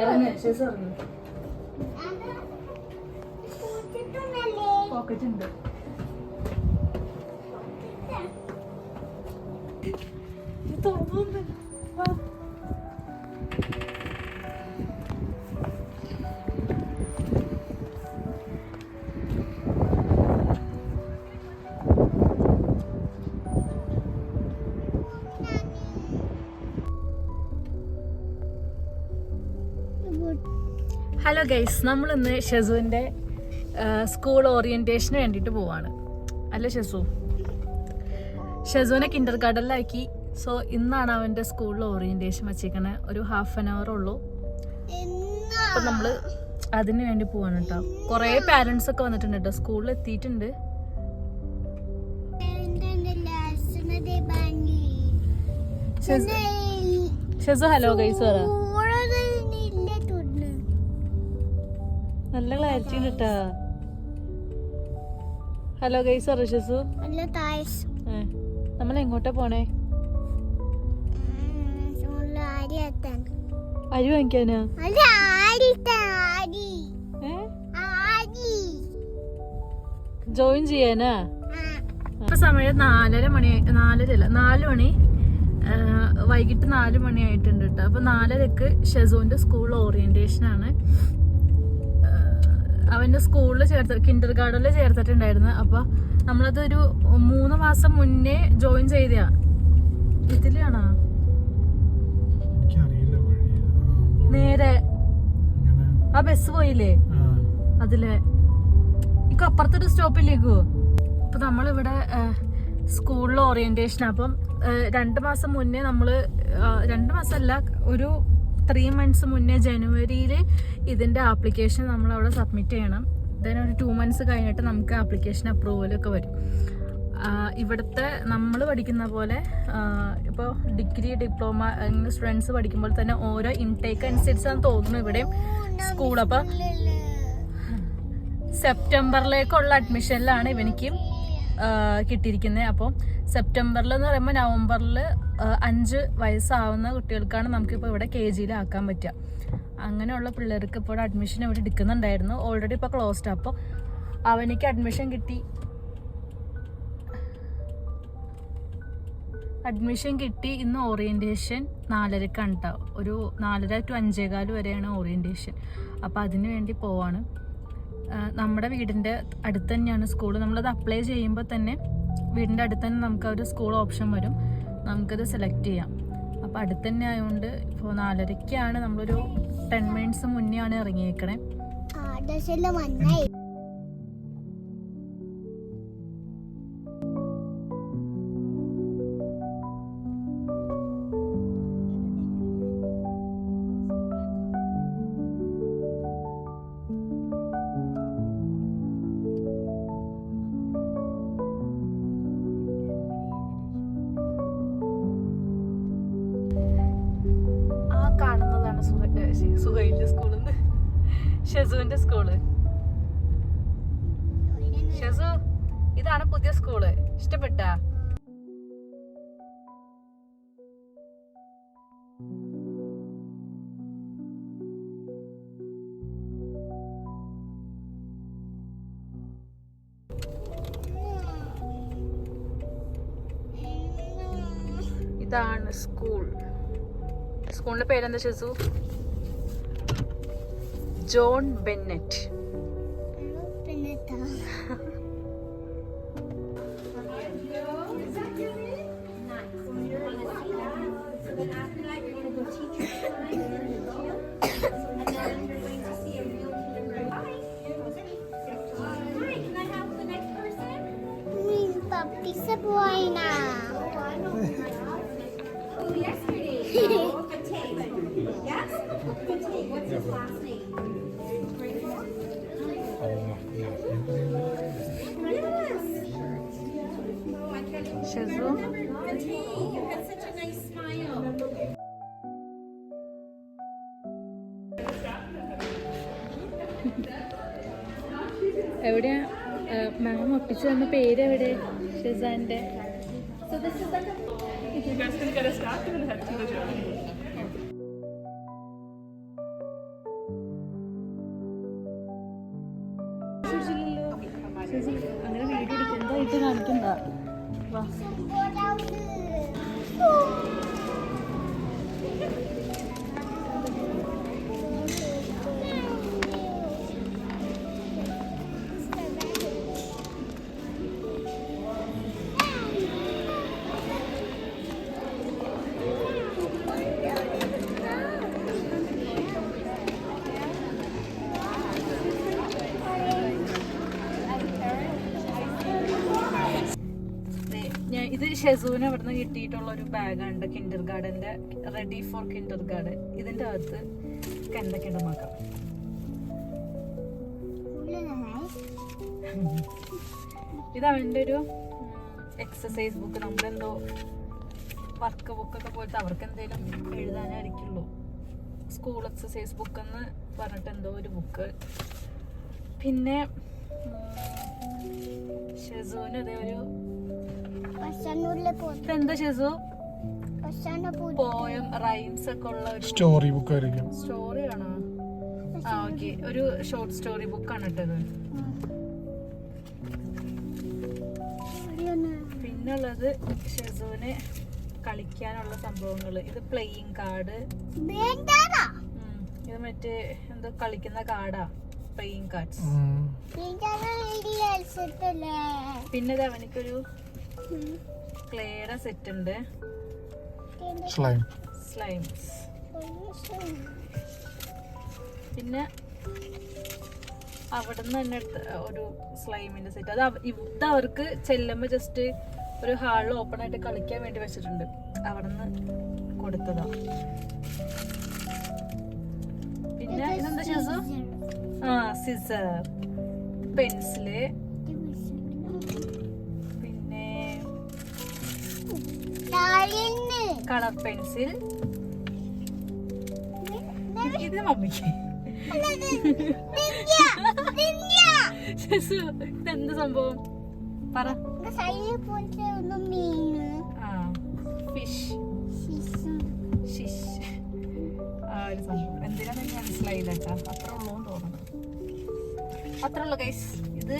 ഇറങ്ങ് ഷെസ് ഇറങ്ങ് പോക്കറ്റ് ഉണ്ട് ഇത് ഹലോ ഗൈസ് നമ്മൾ ഇന്ന് ഷെസുവിന്റെ സ്കൂൾ ഓറിയന്റേഷന് വേണ്ടിയിട്ട് പോവാണ്. അല്ലേ ഷെസു? ഷെസുവിനെ കിൻഡർ ഗാർഡനിലാക്കി സോ ഇന്നാണ് അവന്റെ സ്കൂളിൽ ഓറിയന്റേഷൻ വച്ചേക്കണേ. ഒരു ഹാഫ് ആൻ അവർ ഉള്ളൂ. അപ്പം നമ്മൾ അതിന് വേണ്ടി പോവാണ് കേട്ടോ കുറേ പാരൻസ് ഒക്കെ വന്നിട്ടുണ്ട് കേട്ടോ സ്കൂളിൽ എത്തിയിട്ടുണ്ട്. ഷെസു ഷെസു ഹലോ ഗൈസ് പറ. നല്ല ക്ലാരിറ്റി ഉണ്ട് കേട്ടാ ഹലോ ഗൈസ് അറിയിച്ചു നമ്മൾ എങ്ങോട്ടാ പോണേ? അരി വാങ്ങിക്കാനാ? ഏ? ജോയിൻ ചെയ്യാനാ? ഇപ്പൊ സമയം നാലര മണി നാലര അല്ല നാല് മണി. വൈകിട്ട് നാല് മണി ആയിട്ടുണ്ട് കേട്ടോ അപ്പൊ നാലരക്ക് ഷെസോന്റെ സ്കൂൾ ഓറിയന്റേഷൻ ആണ് അവന്റെ സ്കൂളിൽ ചേർത്ത് കിൻഡർ ഗാർഡനിൽ ചേർത്തിട്ടുണ്ടായിരുന്നു. അപ്പൊ നമ്മളതൊരു മൂന്ന് മാസം മുന്നേ ജോയിൻ ചെയ്തയാ. ഇതിലാണോ? നേരെ. ആ ബസ് പോയില്ലേ? അതിലെ. ഇക്ക് അപ്പുറത്തൊരു സ്റ്റോപ്പിലേക്കോ അപ്പൊ നമ്മളിവിടെ സ്കൂളിൽ ഓറിയന്റേഷൻ അപ്പം രണ്ട് മാസം മുന്നേ നമ്മൾ ആ, രണ്ട് മാസമല്ല ഒരു ത്രീ മന്ത്സ് മുന്നേ ജനുവരിയിൽ ഇതിന്റെ ആപ്ലിക്കേഷൻ നമ്മൾ അവിടെ സബ്മിറ്റ് ചെയ്യണം. ദെൻ ഒരു ടു മന്ത്സ് കഴിഞ്ഞിട്ട് നമുക്ക് ആപ്ലിക്കേഷൻ അപ്രൂവലൊക്കെ വരും. ഇവിടുത്തെ നമ്മൾ പഠിക്കുന്ന പോലെ ഇപ്പോൾ ഡിഗ്രി ഡിപ്ലോമ അങ്ങനെ സ്റ്റുഡൻസ് പഠിക്കുമ്പോൾ തന്നെ ഓരോ ഇൻടേക്ക് അനുസരിച്ചാണ് തോന്നുന്നു ഇവിടെയും സ്കൂൾ അപ്പോൾ സെപ്റ്റംബറിലേക്കുള്ള അഡ്മിഷനിലാണ് ഇവനിക്ക് കിട്ടിയിരിക്കുന്നത് അപ്പോൾ സെപ്റ്റംബറിൽ എന്ന് പറയുമ്പോൾ നവംബറിൽ അഞ്ച് വയസ്സാവുന്ന കുട്ടികൾക്കാണ് നമുക്കിപ്പോൾ ഇവിടെ കെ ജിയിലാക്കാൻ പറ്റുക അങ്ങനെയുള്ള പിള്ളേർക്ക് ഇപ്പോൾ അഡ്മിഷൻ ഇവിടെ എടുക്കുന്നുണ്ടായിരുന്നു. ഓൾറെഡി ഇപ്പോൾ ക്ലോസ്ഡ് അപ്പോൾ അവനിക്ക് അഡ്മിഷൻ കിട്ടി. അഡ്മിഷൻ കിട്ടി. ഇന്ന് ഓറിയന്റേഷൻ നാലരക്കാണ് കേട്ടോ ഒരു നാലര ടു അഞ്ചേകാൽ വരെയാണ് ഓറിയന്റേഷൻ അപ്പോൾ അതിനു വേണ്ടി പോവാണ്. നമ്മുടെ വീടിന്റെ അടുത്ത് തന്നെയാണ് സ്കൂൾ നമ്മളത് അപ്ലൈ ചെയ്യുമ്പോൾ തന്നെ വീടിന്റെ അടുത്ത് തന്നെ നമുക്ക് ഒരു സ്കൂൾ ഓപ്ഷൻ വരും. നമുക്കത് സെലക്ട് ചെയ്യാം. അപ്പോൾ അടുത്ത് തന്നെ ആയതുകൊണ്ട് ഇപ്പോൾ നാലരയ്ക്കാണ് നമ്മളൊരു ടെൻ മിനിറ്റ്സ് മുന്നേ ആണ് ഇറങ്ങിയേക്കണേ ഷെസുവിന്റെ സ്കൂൾ. ഷെസു ഇതാണ് പുതിയ സ്കൂൾ. ഇഷ്ടപ്പെട്ടാ? ഇതാണ് സ്കൂൾ. സ്കൂളിന്റെ പേരെന്താ Shezu? ജോൺ ബെന്നറ്റ് എവിടെയാ മാം ഒട്ടിച്ചു തന്ന പേര് എവിടെ ഷെസാന്റെ You guys can get a stack and head to the gym. അങ്ങനെ വീഡിയോ എടുക്കുന്നതായിട്ട് കാണിക്കണ്ട വാ. ഷെസൂന് ഇവിടുന്ന് കിട്ടിയിട്ടുള്ള ഒരു ബാഗാണ് കിൻഡർ ഗാർഡന്റെ റെഡി ഫോർ കിൻഡർ ഗാർഡൻ ഇതിന്റെ അകത്ത് എന്തൊക്കെയുണ്ട് നോക്കാം. ഇത് അവന്റെ ഒരു എക്സസൈസ് ബുക്ക് നമ്മളെന്തോ വർക്ക് ബുക്കൊക്കെ പോയിട്ട് അവർക്ക് എന്തെങ്കിലും എഴുതാനായിരിക്കുള്ളൂ. സ്കൂൾ എക്സസൈസ് ബുക്ക് എന്ന് പറഞ്ഞിട്ട് എന്തോ ഒരു ബുക്ക് പിന്നെ ഷെസൂന് അതേ ഒരു ഇതെന്താ ഷെസു? പോയി പോയം റൈംസ് ഒക്കെ ഉള്ള ഒരു സ്റ്റോറി ബുക്ക് ആയിരിക്കും. സ്റ്റോറി ആണോ? ആ ഓക്കെ ഒരു ഷോർട്ട് സ്റ്റോറി ബുക്ക് ആണ് ഇട്ടത്. പിന്നുള്ളത് ഷെസുവിന് കളിക്കാനുള്ള സംഭവങ്ങൾ ഇത് പ്ലേയിങ് കാർഡ് ഇത് മറ്റേ എന്തോ കളിക്കുന്ന കാർഡാ പ്ലേയിങ് കാർഡ്സ് പിന്നെ അവനിക്കൊരു ക്ലേയുടെ സെറ്റ് ഉണ്ട്. സ്ലൈം സ്ലൈംസ് പിന്നെ അവിടുന്ന് തന്നെ എടുത്ത ഒരു സ്ലൈമിന്റെ സെറ്റ് അത് ഇത് അവർക്ക് ചെല്ലുമ്പോ ജസ്റ്റ് ഒരു ഹാളിൽ ഓപ്പൺ ആയിട്ട് കളിക്കാൻ വേണ്ടി വെച്ചിട്ടുണ്ട്. അവിടുന്ന് കൊടുത്തതാ. പിന്നെ ഇതെന്താ ഷെസു? ആ സിസർ പെൻസിൽ കളർ പെൻസിൽ. ഇത് മമ്മിക്ക്. ഇതെന്ത് സംഭവം? പറ. ഫിഷ്. ഷിഷ് ആ ഒരു സംഭവം. എന്തിനാന്ന് എനിക്ക് മനസ്സിലായില്ല കേട്ടോ അത്ര ഉള്ളൂന്ന് തോന്നുന്നു. അത്ര ഉള്ളു ഗൈസ്. ഇത്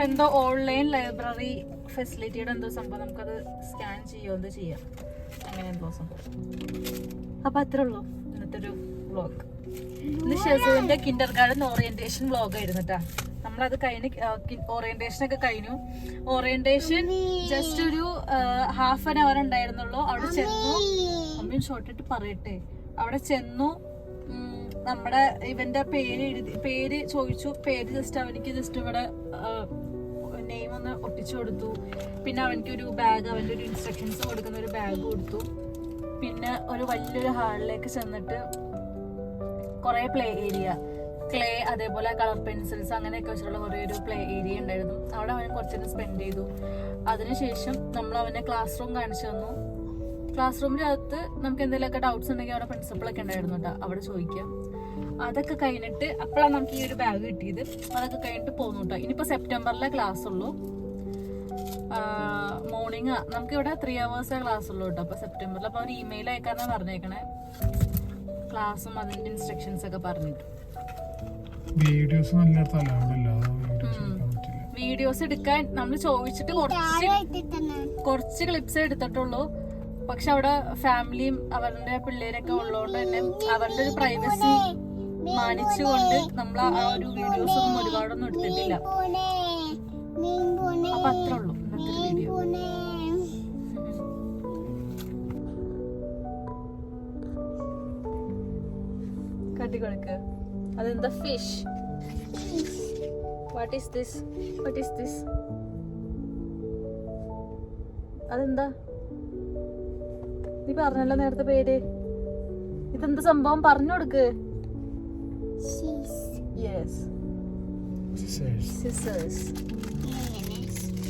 എന്തോ ഓൺലൈൻ ലൈബ്രറി ഫെസിലിറ്റിയുടെ എന്തോ സംഭവം. നമുക്കത് സ്കാൻ ചെയ്യോ എന്തോ ചെയ്യാം. അങ്ങനെ എന്തോ സംഭവം. അപ്പൊ അത്രേ ഉള്ളൂ. ഇന്നത്തെ ഒരു വ്ളോഗ് ഇന്ന് ഷെസുവിന്റെ കിൻഡർ ഗാർഡൻ ഓറിയന്റേഷൻ വ്ളോഗ് ആയിരുന്നു കേട്ടാ നമ്മളത് കഴിഞ്ഞ് ഓറിയന്റേഷൻ ഒക്കെ കഴിഞ്ഞു. ഓറിയന്റേഷൻ ജസ്റ്റ് ഒരു ഹാഫ് ആൻ അവർ ഉണ്ടായിരുന്നുള്ളൂ. അവിടെ ചെന്നു. അമ്മയും ഷോർട്ടിട്ട് പറയട്ടെ. അവിടെ ചെന്നു. നമ്മുടെ ഇവന്റെ പേര് എഴുതി പേര് ചോദിച്ചു. പേര് ജസ്റ്റ് അവനിക്ക് ജസ്റ്റ് ഇവിടെ നെയിം ഒന്ന് ഒട്ടിച്ചു കൊടുത്തു. പിന്നെ അവനിക്ക് ഒരു ബാഗ് അവന്റെ ഒരു ഇൻസ്ട്രക്ഷൻസ് കൊടുക്കുന്ന ഒരു ബാഗ് കൊടുത്തു. പിന്നെ ഒരു വലിയൊരു ഹാളിലേക്ക് ചെന്നിട്ട് കുറേ പ്ലേ ഏരിയ ക്ലേ അതേപോലെ കളർ പെൻസിൽസ് അങ്ങനെയൊക്കെ വെച്ചിട്ടുള്ള കുറേ ഒരു പ്ലേ ഏരിയ ഉണ്ടായിരുന്നു. അവിടെ അവൻ കുറച്ച് നേരം സ്പെൻഡ് ചെയ്തു. അതിനുശേഷം നമ്മൾ അവനെ ക്ലാസ് റൂം കാണിച്ചു തന്നു. ക്ലാസ് റൂമിന്റെ അകത്ത് നമുക്ക് എന്തെങ്കിലുമൊക്കെ ഡൗട്ട്സ് ഉണ്ടെങ്കിൽ അവിടെ പ്രിൻസിപ്പളൊക്കെ ഉണ്ടായിരുന്നു കേട്ടോ. അവിടെ ചോദിക്കാം അതൊക്കെ കഴിഞ്ഞിട്ട് അപ്പോഴാണ് നമുക്ക് ഈ ഒരു ബാഗ് കിട്ടിയത്. അതൊക്കെ കഴിഞ്ഞിട്ട് പോകുന്നു കേട്ടോ ഇനിയിപ്പോൾ സെപ്റ്റംബറിലെ ക്ലാസ് ഉള്ളൂ. മോർണിംഗ് നമുക്ക് ഇവിടെ ത്രീ അവേഴ്സേ ക്ലാസ് ഉള്ളൂ കേട്ടോ. അപ്പോൾ സെപ്റ്റംബറിൽ അപ്പോൾ അവർ ഇമെയിൽ അയക്കാന്നാണ് പറഞ്ഞേക്കണേ. ക്ലാസ്സും അതിന്റെ ഇൻസ്ട്രക്ഷൻസ് ഒക്കെ പറഞ്ഞിട്ട്. വീഡിയോസ് വീഡിയോസ് എടുക്കാൻ നമ്മൾ ചോദിച്ചിട്ട് കുറച്ച് കുറച്ച് ക്ലിപ്സ് എടുത്തിട്ടുള്ളൂ. പക്ഷെ അവിടെ ഫാമിലിയും അവരുടെ പിള്ളേരൊക്കെ ഉള്ളതുകൊണ്ട് തന്നെ അവരുടെ ഒരു പ്രൈവസി മാനിച്ചുകൊണ്ട് നമ്മൾ ആ ഒരു വീഡിയോസ് ഒന്നും ഒരുപാടൊന്നും എടുത്തിട്ടില്ല. അപ്പൊ അത്രേ ഉള്ളൂ ഇന്നത്തെ വീഡിയോ. അതെന്താ fish what is this what is this അതെന്താ? നീ പറഞ്ഞല്ലോ നേരത്തെ പേര്. ഇതെന്താ സംഭവം? പറഞ്ഞു കൊടുക്ക്. Scissors. Yes. Scissors. Scissors. Yes.